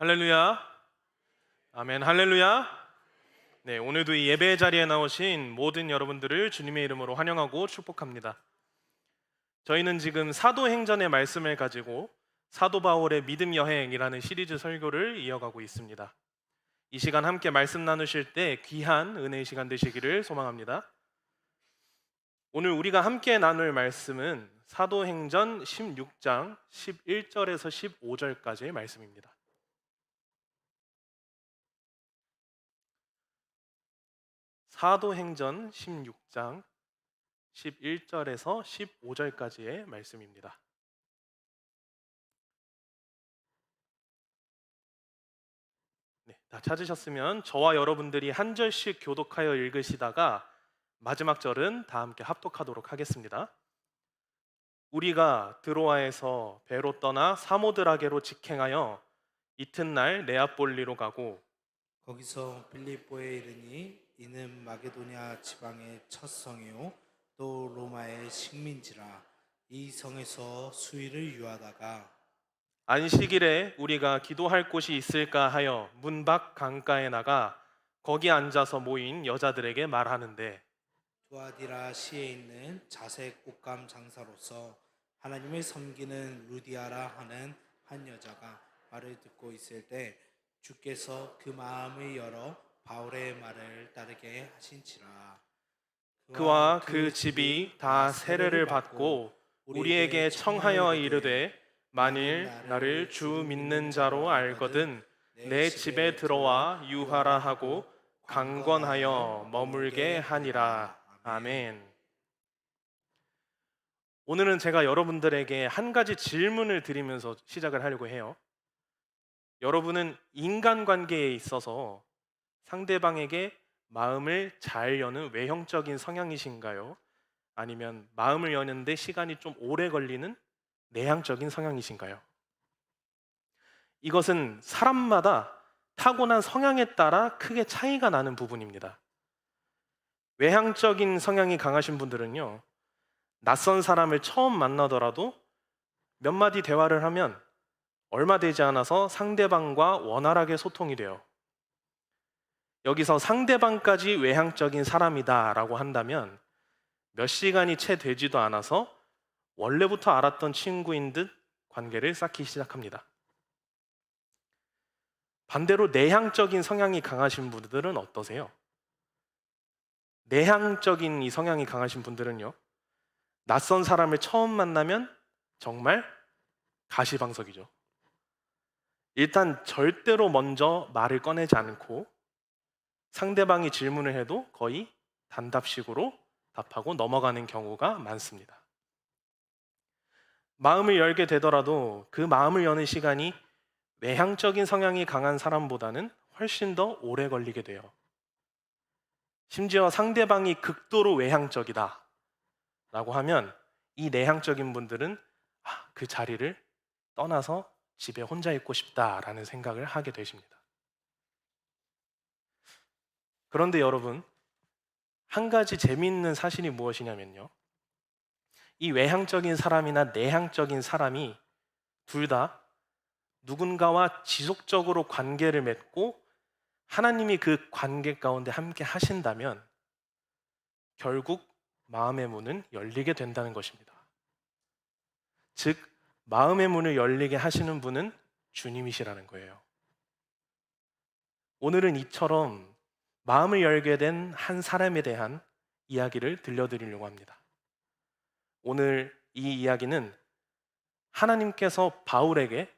할렐루야. 아멘. 할렐루야. 네, 오늘도 이 예배 자리에 나오신 모든 여러분들을 주님의 이름으로 환영하고 축복합니다. 저희는 지금 사도행전의 말씀을 가지고 사도 바울의 믿음 여행이라는 시리즈 설교를 이어가고 있습니다. 이 시간 함께 말씀 나누실 때 귀한 은혜의 시간 되시기를 소망합니다. 오늘 우리가 함께 나눌 말씀은 사도행전 16장 11절에서 15절까지의 말씀입니다. 사도행전 16장 11절에서 15절까지의 말씀입니다. 네, 다 찾으셨으면 저와 여러분들이 한 절씩 교독하여 읽으시다가 마지막 절은 다 함께 합독하도록 하겠습니다. 우리가 드로아에서 배로 떠나 사모드라게로 직행하여 이튿날 네아폴리로 가고 거기서 빌립보에 이르니 이는 마게도냐 지방의 첫 성이요 또 로마의 식민지라 이 성에서 수일을 유하다가 안식일에 우리가 기도할 곳이 있을까 하여 문 밖 강가에 나가 거기 앉아서 모인 여자들에게 말하는데 두아디라 시에 있는 자색 옷감 장사로서 하나님을 섬기는 루디아라 하는 한 여자가 말을 듣고 있을 때 주께서 그 마음을 열어 바울의 말을 따르게 하신지라 그와 그 집이 다 세례를 받고 우리에게 청하여 이르되 만일 나를 주 믿는 자로 알거든 내 집에 들어와 유하라 하고 강권하여 머물게 하니라 아멘. 오늘은 제가 여러분들에게 한 가지 질문을 드리면서 시작을 하려고 해요. 여러분은 인간관계에 있어서 상대방에게 마음을 잘 여는 외형적인 성향이신가요? 아니면 마음을 여는데 시간이 좀 오래 걸리는 내향적인 성향이신가요? 이것은 사람마다 타고난 성향에 따라 크게 차이가 나는 부분입니다. 외향적인 성향이 강하신 분들은요, 낯선 사람을 처음 만나더라도 몇 마디 대화를 하면 얼마 되지 않아서 상대방과 원활하게 소통이 돼요. 여기서 상대방까지 외향적인 사람이다라고 한다면 몇 시간이 채 되지도 않아서 원래부터 알았던 친구인 듯 관계를 쌓기 시작합니다. 반대로 내향적인 성향이 강하신 분들은 어떠세요? 내향적인 이 성향이 강하신 분들은요, 낯선 사람을 처음 만나면 정말 가시방석이죠. 일단 절대로 먼저 말을 꺼내지 않고 상대방이 질문을 해도 거의 단답식으로 답하고 넘어가는 경우가 많습니다. 마음을 열게 되더라도 그 마음을 여는 시간이 외향적인 성향이 강한 사람보다는 훨씬 더 오래 걸리게 돼요. 심지어 상대방이 극도로 외향적이다 라고 하면 이 내향적인 분들은 아, 그 자리를 떠나서 집에 혼자 있고 싶다라는 생각을 하게 되십니다. 그런데 여러분, 한 가지 재미있는 사실이 무엇이냐면요. 이 외향적인 사람이나 내향적인 사람이 둘 다 누군가와 지속적으로 관계를 맺고 하나님이 그 관계 가운데 함께 하신다면 결국 마음의 문은 열리게 된다는 것입니다. 즉, 마음의 문을 열리게 하시는 분은 주님이시라는 거예요. 오늘은 이처럼 마음을 열게 된 한 사람에 대한 이야기를 들려드리려고 합니다. 오늘 이 이야기는 하나님께서 바울에게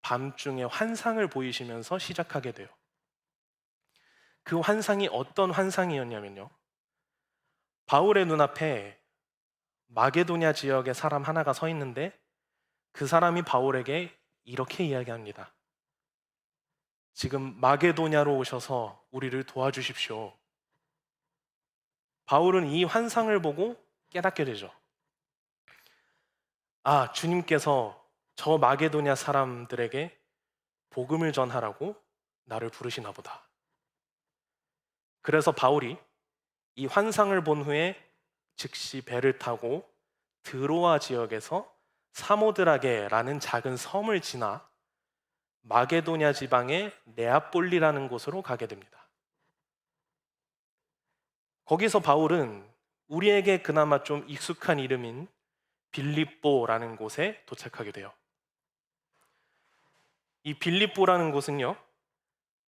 밤중에 환상을 보이시면서 시작하게 돼요. 그 환상이 어떤 환상이었냐면요. 바울의 눈앞에 마게도냐 지역의 사람 하나가 서 있는데 그 사람이 바울에게 이렇게 이야기합니다. 지금 마게도냐로 오셔서 우리를 도와주십시오. 바울은 이 환상을 보고 깨닫게 되죠. 아, 주님께서 저 마게도냐 사람들에게 복음을 전하라고 나를 부르시나 보다. 그래서 바울이 이 환상을 본 후에 즉시 배를 타고 드로아 지역에서 사모드라게라는 작은 섬을 지나 마게도냐 지방의 네아폴리라는 곳으로 가게 됩니다. 거기서 바울은 우리에게 그나마 좀 익숙한 이름인 빌립보라는 곳에 도착하게 돼요. 이 빌립보라는 곳은요,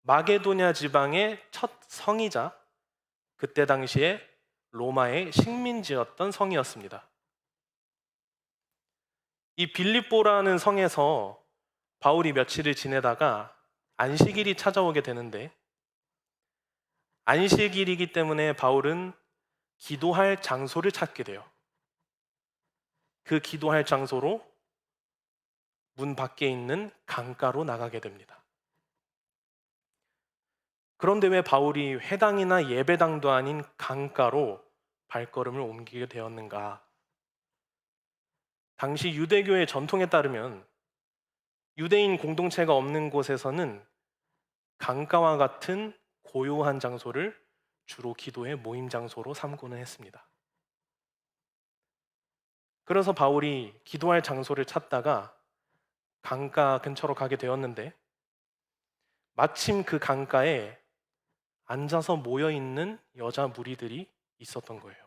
마게도냐 지방의 첫 성이자 그때 당시에 로마의 식민지였던 성이었습니다. 이 빌립보라는 성에서 바울이 며칠을 지내다가 안식일이 찾아오게 되는데 안식일이기 때문에 바울은 기도할 장소를 찾게 돼요. 그 기도할 장소로 문 밖에 있는 강가로 나가게 됩니다. 그런데 왜 바울이 회당이나 예배당도 아닌 강가로 발걸음을 옮기게 되었는가? 당시 유대교의 전통에 따르면 유대인 공동체가 없는 곳에서는 강가와 같은 고요한 장소를 주로 기도의 모임 장소로 삼고는 했습니다. 그래서 바울이 기도할 장소를 찾다가 강가 근처로 가게 되었는데 마침 그 강가에 앉아서 모여 있는 여자 무리들이 있었던 거예요.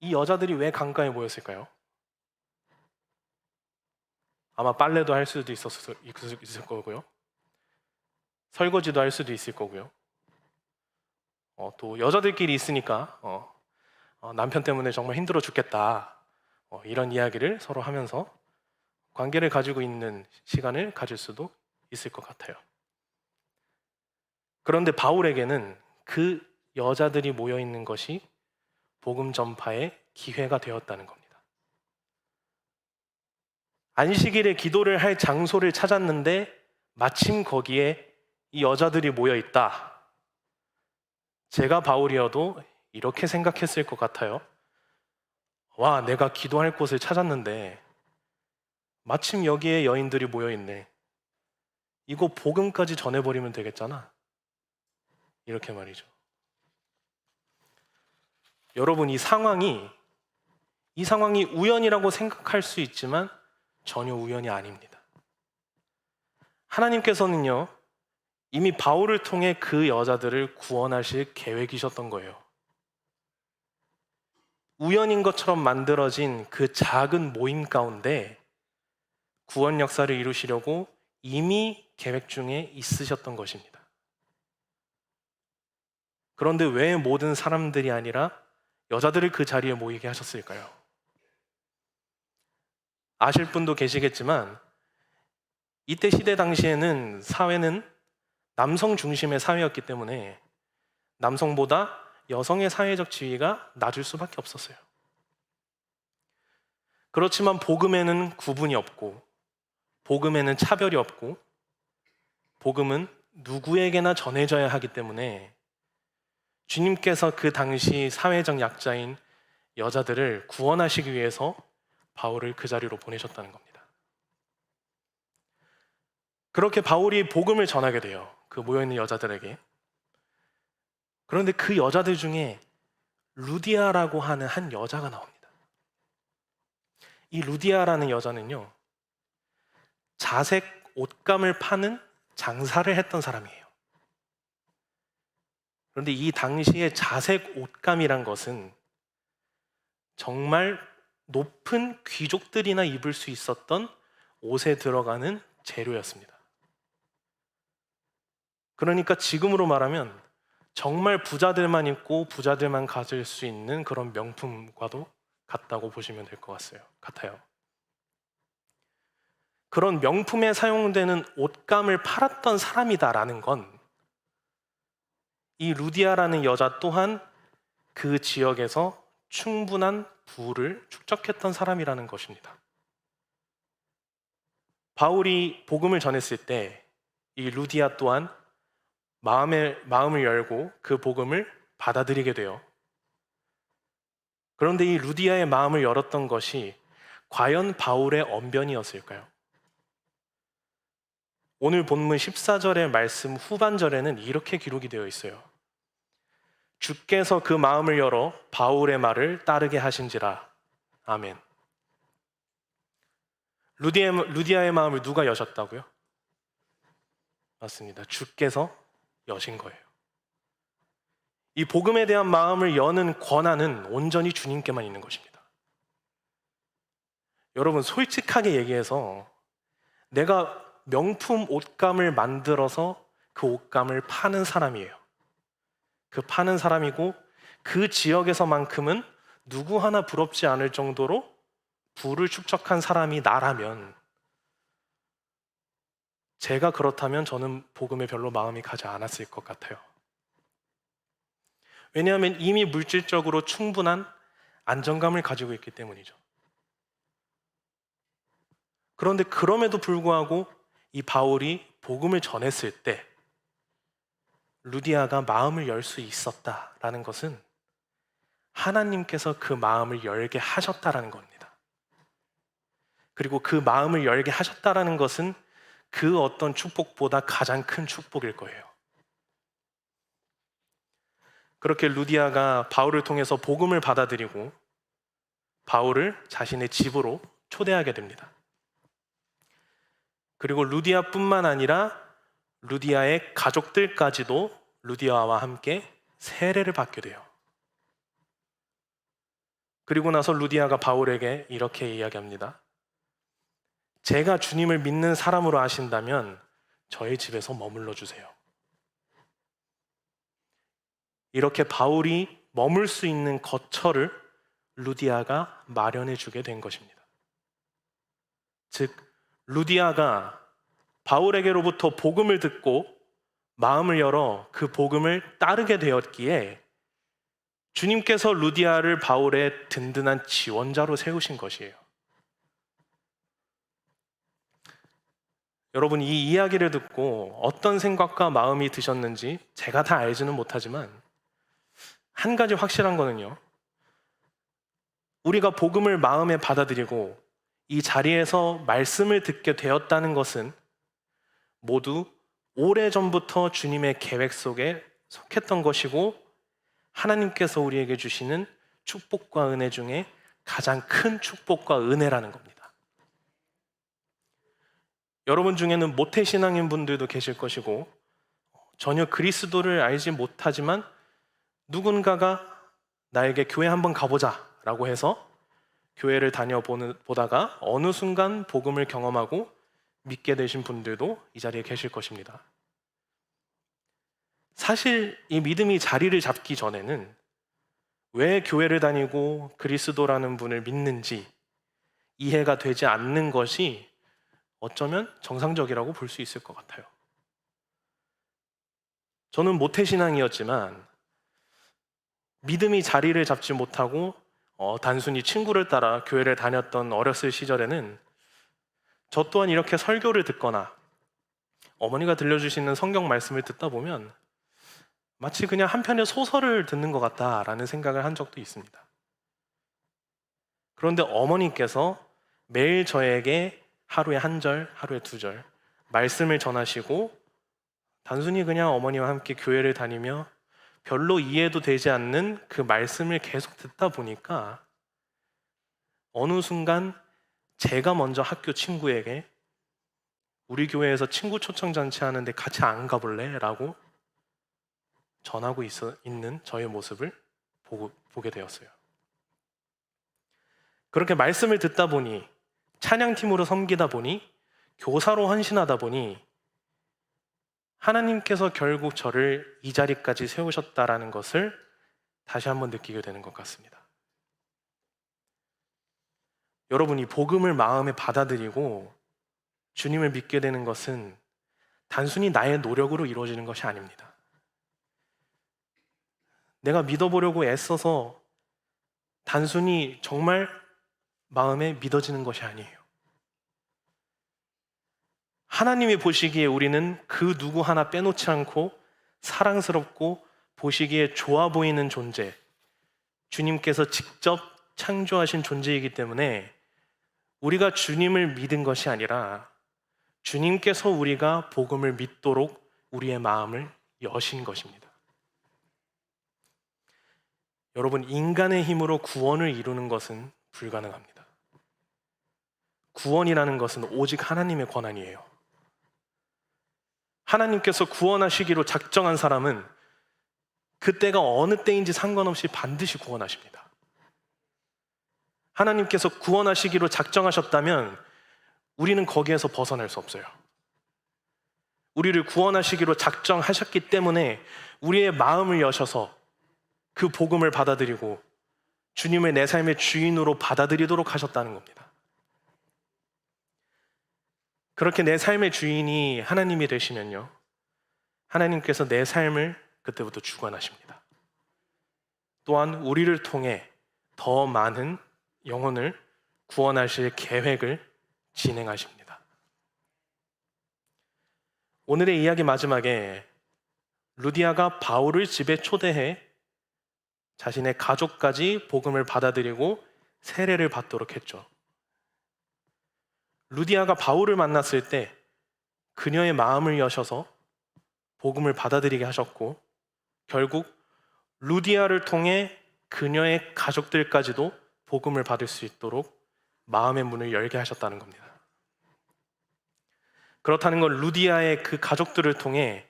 이 여자들이 왜 강가에 모였을까요? 아마 빨래도 할 수도 있었을, 거고요. 설거지도 할 수도 있을 거고요. 어, 또 여자들끼리 있으니까 어, 어, 남편 때문에 정말 힘들어 죽겠다. 어, 이런 이야기를 서로 하면서 관계를 가지고 있는 시간을 가질 수도 있을 것 같아요. 그런데 바울에게는 그 여자들이 모여 있는 것이 복음 전파의 기회가 되었다는 겁니다. 안식일에 기도를 할 장소를 찾았는데 마침 거기에 이 여자들이 모여 있다. 제가 바울이어도 이렇게 생각했을 것 같아요. 와, 내가 기도할 곳을 찾았는데 마침 여기에 여인들이 모여 있네. 이거 복음까지 전해버리면 되겠잖아. 이렇게 말이죠. 여러분, 이 상황이, 이 상황이 우연이라고 생각할 수 있지만 전혀 우연이 아닙니다. 하나님께서는요, 이미 바울을 통해 그 여자들을 구원하실 계획이셨던 거예요. 우연인 것처럼 만들어진 그 작은 모임 가운데 구원 역사를 이루시려고 이미 계획 중에 있으셨던 것입니다. 그런데 왜 모든 사람들이 아니라 여자들을 그 자리에 모이게 하셨을까요? 아실 분도 계시겠지만 이때 시대 당시에는 사회는 남성 중심의 사회였기 때문에 남성보다 여성의 사회적 지위가 낮을 수밖에 없었어요. 그렇지만 복음에는 구분이 없고 복음에는 차별이 없고 복음은 누구에게나 전해져야 하기 때문에 주님께서 그 당시 사회적 약자인 여자들을 구원하시기 위해서 바울을 그 자리로 보내셨다는 겁니다. 그렇게 바울이 복음을 전하게 돼요. 그 모여있는 여자들에게. 그런데 그 여자들 중에 루디아라고 하는 한 여자가 나옵니다. 이 루디아라는 여자는요, 자색 옷감을 파는 장사를 했던 사람이에요. 그런데 이 당시에 자색 옷감이란 것은 정말 높은 귀족들이나 입을 수 있었던 옷에 들어가는 재료였습니다. 그러니까 지금으로 말하면 정말 부자들만 입고 부자들만 가질 수 있는 그런 명품과도 같다고 보시면 될것 같아요. 그런 명품에 사용되는 옷감을 팔았던 사람이다라는 건 이 루디아라는 여자 또한 그 지역에서 충분한 부를 축적했던 사람이라는 것입니다. 바울이 복음을 전했을 때 이 루디아 또한 마음의, 마음을 열고 그 복음을 받아들이게 돼요. 그런데 이 루디아의 마음을 열었던 것이 과연 바울의 언변이었을까요? 오늘 본문 14절의 말씀 후반절에는 이렇게 기록이 되어 있어요. 주께서 그 마음을 열어 바울의 말을 따르게 하신지라. 아멘. 루디의, 루디아의 마음을 누가 여셨다고요? 맞습니다. 주께서 여신 거예요. 이 복음에 대한 마음을 여는 권한은 온전히 주님께만 있는 것입니다. 여러분, 솔직하게 얘기해서 내가 명품 옷감을 만들어서 그 옷감을 파는 사람이에요. 그 파는 사람이고 그 지역에서만큼은 누구 하나 부럽지 않을 정도로 부를 축적한 사람이 나라면 제가 그렇다면 저는 복음에 별로 마음이 가지 않았을 것 같아요. 왜냐하면 이미 물질적으로 충분한 안정감을 가지고 있기 때문이죠. 그런데 그럼에도 불구하고 이 바울이 복음을 전했을 때 루디아가 마음을 열 수 있었다라는 것은 하나님께서 그 마음을 열게 하셨다라는 겁니다. 그리고 그 마음을 열게 하셨다라는 것은 그 어떤 축복보다 가장 큰 축복일 거예요. 그렇게 루디아가 바울을 통해서 복음을 받아들이고 바울을 자신의 집으로 초대하게 됩니다. 그리고 루디아뿐만 아니라 루디아의 가족들까지도 루디아와 함께 세례를 받게 돼요. 그리고 나서 루디아가 바울에게 이렇게 이야기합니다. 제가 주님을 믿는 사람으로 하신다면 저희 집에서 머물러 주세요. 이렇게 바울이 머물 수 있는 거처를 루디아가 마련해 주게 된 것입니다. 즉, 루디아가 바울에게로부터 복음을 듣고 마음을 열어 그 복음을 따르게 되었기에 주님께서 루디아를 바울의 든든한 지원자로 세우신 것이에요. 여러분 이 이야기를 듣고 어떤 생각과 마음이 드셨는지 제가 다 알지는 못하지만 한 가지 확실한 거는요. 우리가 복음을 마음에 받아들이고 이 자리에서 말씀을 듣게 되었다는 것은 모두 오래전부터 주님의 계획 속에 속했던 것이고 하나님께서 우리에게 주시는 축복과 은혜 중에 가장 큰 축복과 은혜라는 겁니다. 여러분 중에는 모태 신앙인 분들도 계실 것이고 전혀 그리스도를 알지 못하지만 누군가가 나에게 교회 한번 가보자 라고 해서 교회를 다녀보다가 어느 순간 복음을 경험하고 믿게 되신 분들도 이 자리에 계실 것입니다. 사실 이 믿음이 자리를 잡기 전에는 왜 교회를 다니고 그리스도라는 분을 믿는지 이해가 되지 않는 것이 어쩌면 정상적이라고 볼 수 있을 것 같아요. 저는 모태신앙이었지만 믿음이 자리를 잡지 못하고 어, 단순히 친구를 따라 교회를 다녔던 어렸을 시절에는 저 또한 이렇게 설교를 듣거나 어머니가 들려주시는 성경 말씀을 듣다 보면 마치 그냥 한 편의 소설을 듣는 것 같다라는 생각을 한 적도 있습니다. 그런데 어머니께서 매일 저에게 하루에 한 절, 하루에 두 절 말씀을 전하시고 단순히 그냥 어머니와 함께 교회를 다니며 별로 이해도 되지 않는 그 말씀을 계속 듣다 보니까 어느 순간 제가 먼저 학교 친구에게 우리 교회에서 친구 초청 잔치 하는데 같이 안 가볼래? 라고 전하고 있어, 있는 저의 모습을 보고, 보게 되었어요. 그렇게 말씀을 듣다 보니 찬양팀으로 섬기다 보니 교사로 헌신하다 보니 하나님께서 결국 저를 이 자리까지 세우셨다라는 것을 다시 한번 느끼게 되는 것 같습니다. 여러분이 복음을 마음에 받아들이고 주님을 믿게 되는 것은 단순히 나의 노력으로 이루어지는 것이 아닙니다. 내가 믿어보려고 애써서 단순히 정말 마음에 믿어지는 것이 아니에요. 하나님이 보시기에 우리는 그 누구 하나 빼놓지 않고 사랑스럽고 보시기에 좋아 보이는 존재, 주님께서 직접 창조하신 존재이기 때문에 우리가 주님을 믿은 것이 아니라 주님께서 우리가 복음을 믿도록 우리의 마음을 여신 것입니다. 여러분, 인간의 힘으로 구원을 이루는 것은 불가능합니다. 구원이라는 것은 오직 하나님의 권한이에요. 하나님께서 구원하시기로 작정한 사람은 그때가 어느 때인지 상관없이 반드시 구원하십니다. 하나님께서 구원하시기로 작정하셨다면 우리는 거기에서 벗어날 수 없어요. 우리를 구원하시기로 작정하셨기 때문에 우리의 마음을 여셔서 그 복음을 받아들이고 주님을 내 삶의 주인으로 받아들이도록 하셨다는 겁니다. 그렇게 내 삶의 주인이 하나님이 되시면요. 하나님께서 내 삶을 그때부터 주관하십니다. 또한 우리를 통해 더 많은 영혼을 구원하실 계획을 진행하십니다. 오늘의 이야기 마지막에 루디아가 바울을 집에 초대해 자신의 가족까지 복음을 받아들이고 세례를 받도록 했죠. 루디아가 바울을 만났을 때 그녀의 마음을 여셔서 복음을 받아들이게 하셨고 결국 루디아를 통해 그녀의 가족들까지도 복음을 받을 수 있도록 마음의 문을 열게 하셨다는 겁니다. 그렇다는 건 루디아의 그 가족들을 통해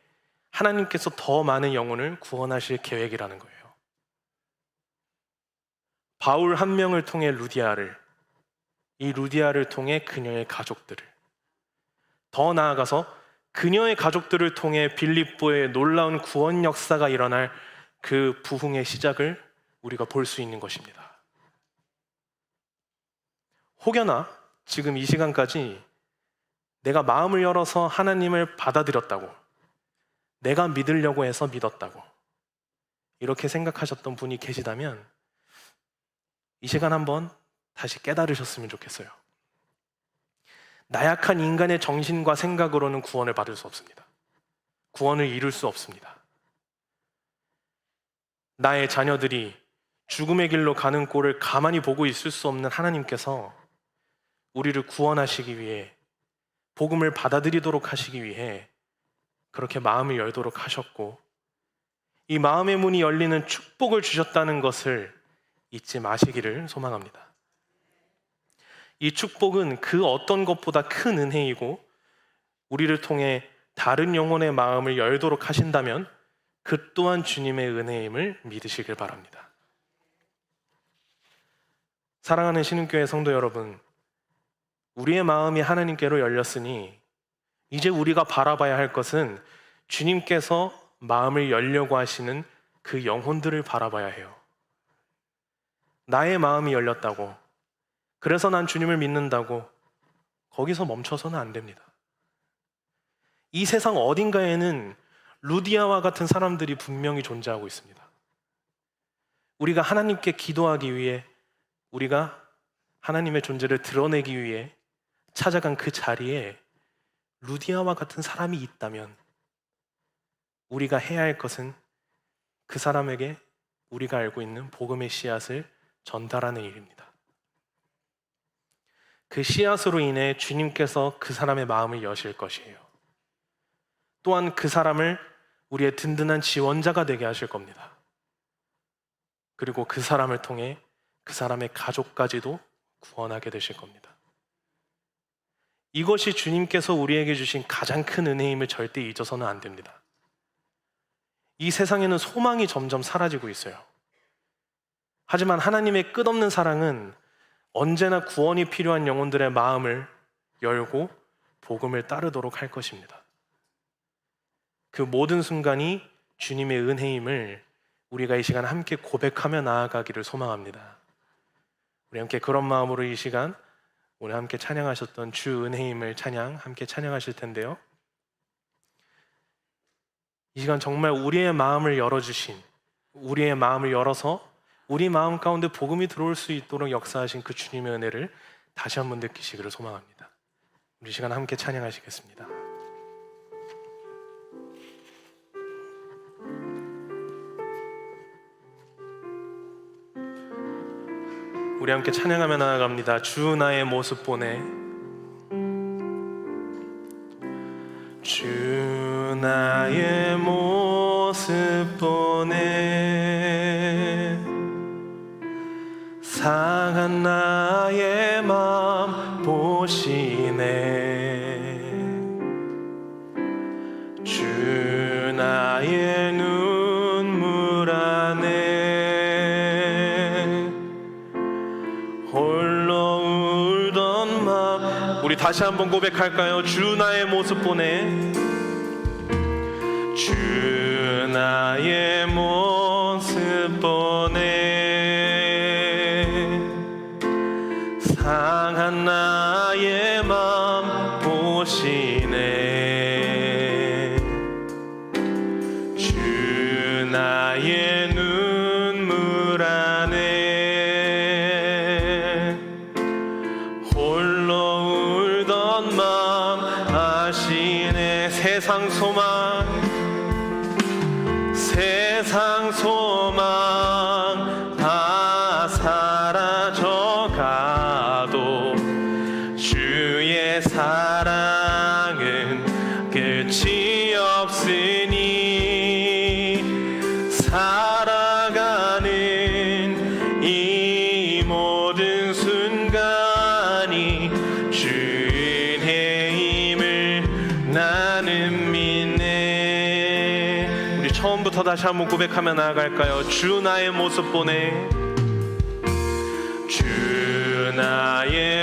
하나님께서 더 많은 영혼을 구원하실 계획이라는 거예요. 바울 한 명을 통해 루디아를, 이 루디아를 통해 그녀의 가족들을, 더 나아가서 그녀의 가족들을 통해 빌립보의 놀라운 구원 역사가 일어날 그 부흥의 시작을 우리가 볼 수 있는 것입니다. 혹여나 지금 이 시간까지 내가 마음을 열어서 하나님을 받아들였다고, 내가 믿으려고 해서 믿었다고, 이렇게 생각하셨던 분이 계시다면 이 시간 한번 다시 깨달으셨으면 좋겠어요. 나약한 인간의 정신과 생각으로는 구원을 받을 수 없습니다. 구원을 이룰 수 없습니다. 나의 자녀들이 죽음의 길로 가는 꼴을 가만히 보고 있을 수 없는 하나님께서 우리를 구원하시기 위해 복음을 받아들이도록 하시기 위해 그렇게 마음을 열도록 하셨고 이 마음의 문이 열리는 축복을 주셨다는 것을 잊지 마시기를 소망합니다. 이 축복은 그 어떤 것보다 큰 은혜이고 우리를 통해 다른 영혼의 마음을 열도록 하신다면 그 또한 주님의 은혜임을 믿으시길 바랍니다. 사랑하는 신흥교회 성도 여러분, 우리의 마음이 하나님께로 열렸으니 이제 우리가 바라봐야 할 것은 주님께서 마음을 열려고 하시는 그 영혼들을 바라봐야 해요. 나의 마음이 열렸다고, 그래서 난 주님을 믿는다고, 거기서 멈춰서는 안 됩니다. 이 세상 어딘가에는 루디아와 같은 사람들이 분명히 존재하고 있습니다. 우리가 하나님께 기도하기 위해, 우리가 하나님의 존재를 드러내기 위해 찾아간 그 자리에 루디아와 같은 사람이 있다면 우리가 해야 할 것은 그 사람에게 우리가 알고 있는 복음의 씨앗을 전달하는 일입니다. 그 씨앗으로 인해 주님께서 그 사람의 마음을 여실 것이에요. 또한 그 사람을 우리의 든든한 지원자가 되게 하실 겁니다. 그리고 그 사람을 통해 그 사람의 가족까지도 구원하게 되실 겁니다. 이것이 주님께서 우리에게 주신 가장 큰 은혜임을 절대 잊어서는 안 됩니다. 이 세상에는 소망이 점점 사라지고 있어요. 하지만 하나님의 끝없는 사랑은 언제나 구원이 필요한 영혼들의 마음을 열고 복음을 따르도록 할 것입니다. 그 모든 순간이 주님의 은혜임을 우리가 이 시간 함께 고백하며 나아가기를 소망합니다. 우리 함께 그런 마음으로 이 시간 오늘 함께 찬양하셨던 주 은혜임을 찬양 함께 찬양하실 텐데요. 이 시간 정말 우리의 마음을 열어주신 우리의 마음을 열어서 우리 마음 가운데 복음이 들어올 수 있도록 역사하신 그 주님의 은혜를 다시 한번 느끼시기를 소망합니다. 우리 시간 함께 찬양하시겠습니다. 우리 함께 찬양하며 나아갑니다. 주 나의 모습 보내. 주 나의 모습 보내. 상한 나의 마음 보시 보시네. 주 나의 눈물 안에 홀로 울던 맘 우리 다시 한번 고백할까요? 주 나의 모습 보내 주 나의 모습 보내 처음부터 다시 한번 고백하며 나아갈까요? 주 나의 모습 보내. 주 나의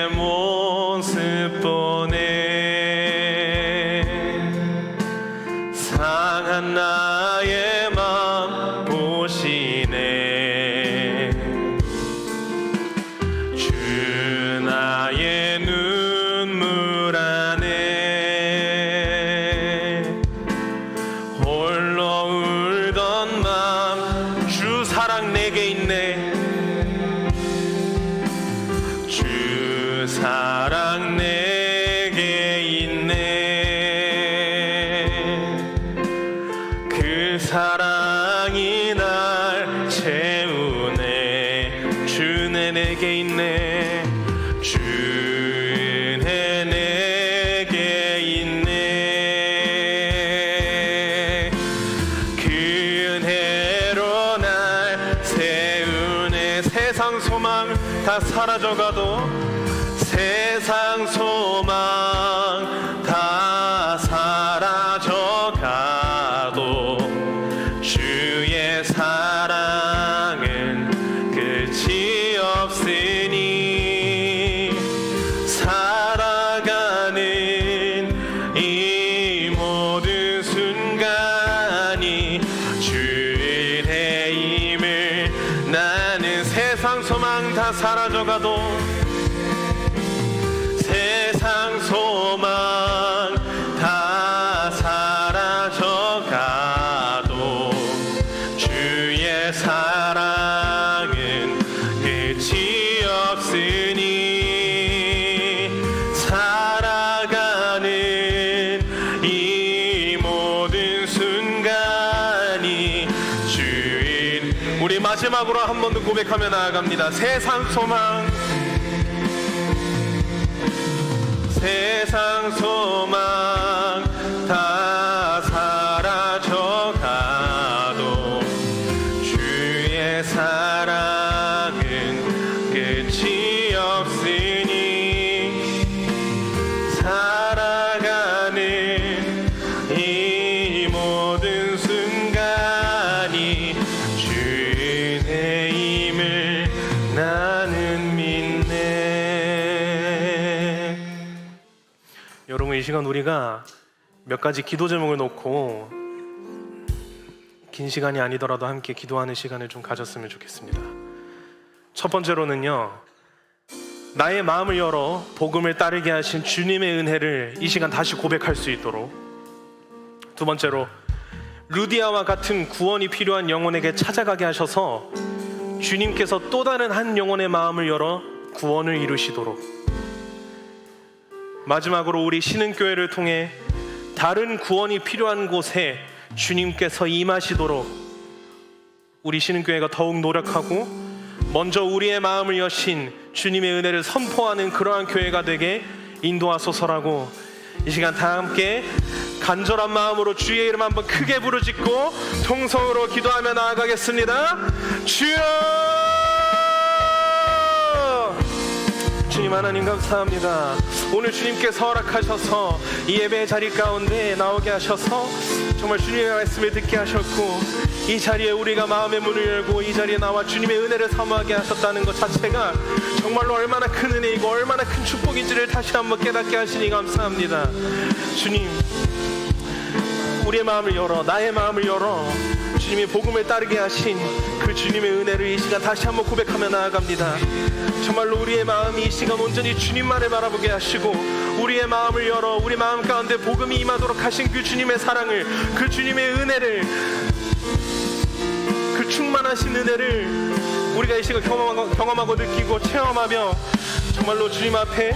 다 사라져가도 끝이 없으니 살아가는 이 모든 순간이 주인 우리 마지막으로 한 번 더 고백하며 나아갑니다. 세상 소망. 세상 소망 시간 우리가 몇 가지 기도 제목을 놓고 긴 시간이 아니더라도 함께 기도하는 시간을 좀 가졌으면 좋겠습니다. 첫 번째로는요. 나의 마음을 열어 복음을 따르게 하신 주님의 은혜를 이 시간 다시 고백할 수 있도록 두 번째로 루디아와 같은 구원이 필요한 영혼에게 찾아가게 하셔서 주님께서 또 다른 한 영혼의 마음을 열어 구원을 이루시도록 마지막으로 우리 신흥교회를 통해 다른 구원이 필요한 곳에 주님께서 임하시도록 우리 신흥교회가 더욱 노력하고 먼저 우리의 마음을 여신 주님의 은혜를 선포하는 그러한 교회가 되게 인도하소서라고 이 시간 다 함께 간절한 마음으로 주의 이름 한번 크게 부르짖고 통성으로 기도하며 나아가겠습니다. 주여! 주님 하나님 감사합니다. 오늘 주님께서 허락하셔서 이 예배 자리 가운데 나오게 하셔서 정말 주님의 말씀을 듣게 하셨고 이 자리에 우리가 마음의 문을 열고 이 자리에 나와 주님의 은혜를 사모하게 하셨다는 것 자체가 정말로 얼마나 큰 은혜이고 얼마나 큰 축복인지를 다시 한번 깨닫게 하시니 감사합니다. 주님 우리의 마음을 열어 나의 마음을 열어 주님의 복음을 따르게 하신 그 주님의 은혜를 이 시간 다시 한번 고백하며 나아갑니다. 정말로 우리의 마음이 이 시간 온전히 주님만을 바라보게 하시고 우리의 마음을 열어 우리 마음 가운데 복음이 임하도록 하신 그 주님의 사랑을 그 주님의 은혜를 그 충만하신 은혜를 우리가 이 시간 경험하고, 경험하고 느끼고 체험하며 정말로 주님 앞에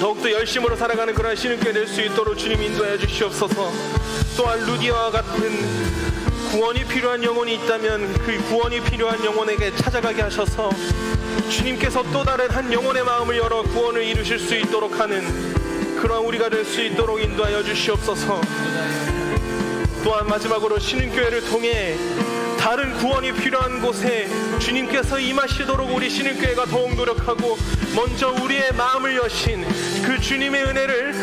더욱더 열심으로 살아가는 그런 신은교 될수 있도록 주님 인도하여 주시옵소서. 또한 루디아와 같은 구원이 필요한 영혼이 있다면 그 구원이 필요한 영혼에게 찾아가게 하셔서 주님께서 또 다른 한 영혼의 마음을 열어 구원을 이루실 수 있도록 하는 그러한 우리가 될 수 있도록 인도하여 주시옵소서. 또한 마지막으로 신은교회를 통해 다른 구원이 필요한 곳에 주님께서 임하시도록 우리 신은교회가 더욱 노력하고 먼저 우리의 마음을 여신 그 주님의 은혜를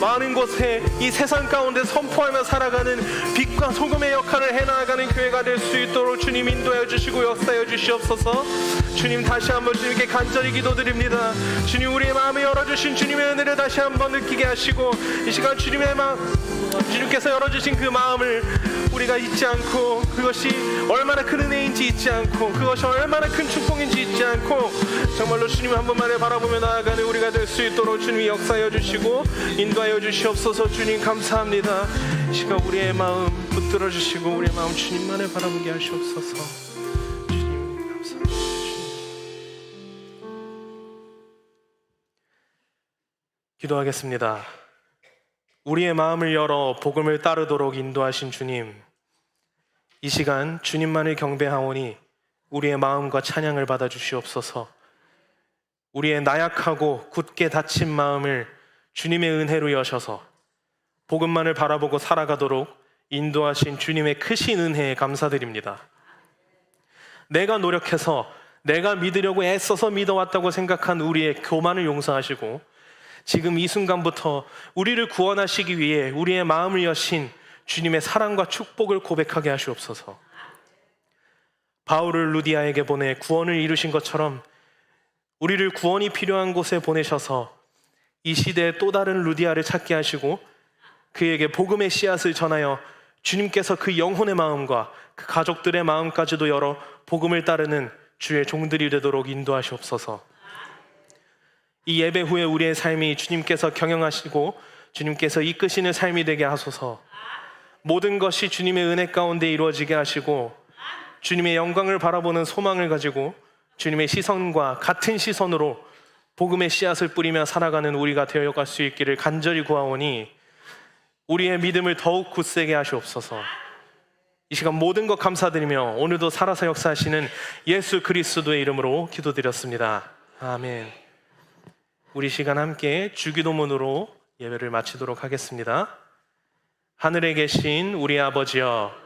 많은 곳에 이 세상 가운데 선포하며 살아가는 빛과 소금의 역할을 해나가는 교회가 될 수 있도록 주님 인도하여 주시고 역사하여 주시옵소서. 주님 다시 한번 주님께 간절히 기도드립니다. 주님 우리의 마음을 열어주신 주님의 은혜를 다시 한번 느끼게 하시고 이 시간 주님의 마음 주님께서 열어주신 그 마음을 우리가 잊지 않고 그것이 얼마나 큰 은혜인지 잊지 않고 그것이 얼마나 큰 축복인지 잊지 않고 정말로 주님 한 번만을 바라보며 나아가는 우리가 될 수 있도록 주님이 역사하여 주시고 인도하여 주시옵소서 주님 감사합니다 이 시간 우리의 마음 붙들어 주시고 우리의 마음 주님만을 바라보게 하시옵소서. 기도하겠습니다. 우리의 마음을 열어 복음을 따르도록 인도하신 주님, 이 시간 주님만을 경배하오니 우리의 마음과 찬양을 받아 주시옵소서. 우리의 나약하고 굳게 닫힌 마음을 주님의 은혜로 여셔서 복음만을 바라보고 살아가도록 인도하신 주님의 크신 은혜에 감사드립니다. 내가 노력해서 내가 믿으려고 애써서 믿어왔다고 생각한 우리의 교만을 용서하시고 지금 이 순간부터 우리를 구원하시기 위해 우리의 마음을 여신 주님의 사랑과 축복을 고백하게 하시옵소서. 바울을 루디아에게 보내 구원을 이루신 것처럼 우리를 구원이 필요한 곳에 보내셔서 이 시대에 또 다른 루디아를 찾게 하시고 그에게 복음의 씨앗을 전하여 주님께서 그 영혼의 마음과 그 가족들의 마음까지도 열어 복음을 따르는 주의 종들이 되도록 인도하시옵소서. 이 예배 후에 우리의 삶이 주님께서 경영하시고 주님께서 이끄시는 삶이 되게 하소서. 모든 것이 주님의 은혜 가운데 이루어지게 하시고 주님의 영광을 바라보는 소망을 가지고 주님의 시선과 같은 시선으로 복음의 씨앗을 뿌리며 살아가는 우리가 되어갈 수 있기를 간절히 구하오니 우리의 믿음을 더욱 굳세게 하시옵소서. 이 시간 모든 것 감사드리며 오늘도 살아서 역사하시는 예수 그리스도의 이름으로 기도드렸습니다. 아멘. 우리 시간 함께 주기도문으로 예배를 마치도록 하겠습니다. 하늘에 계신 우리 아버지여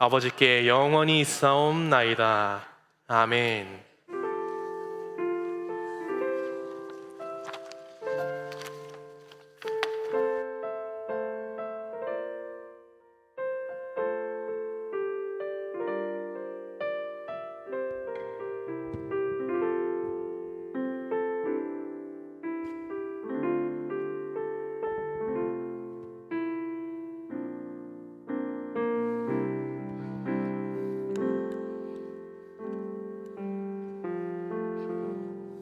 아버지께 영원히 있사옵나이다. 아멘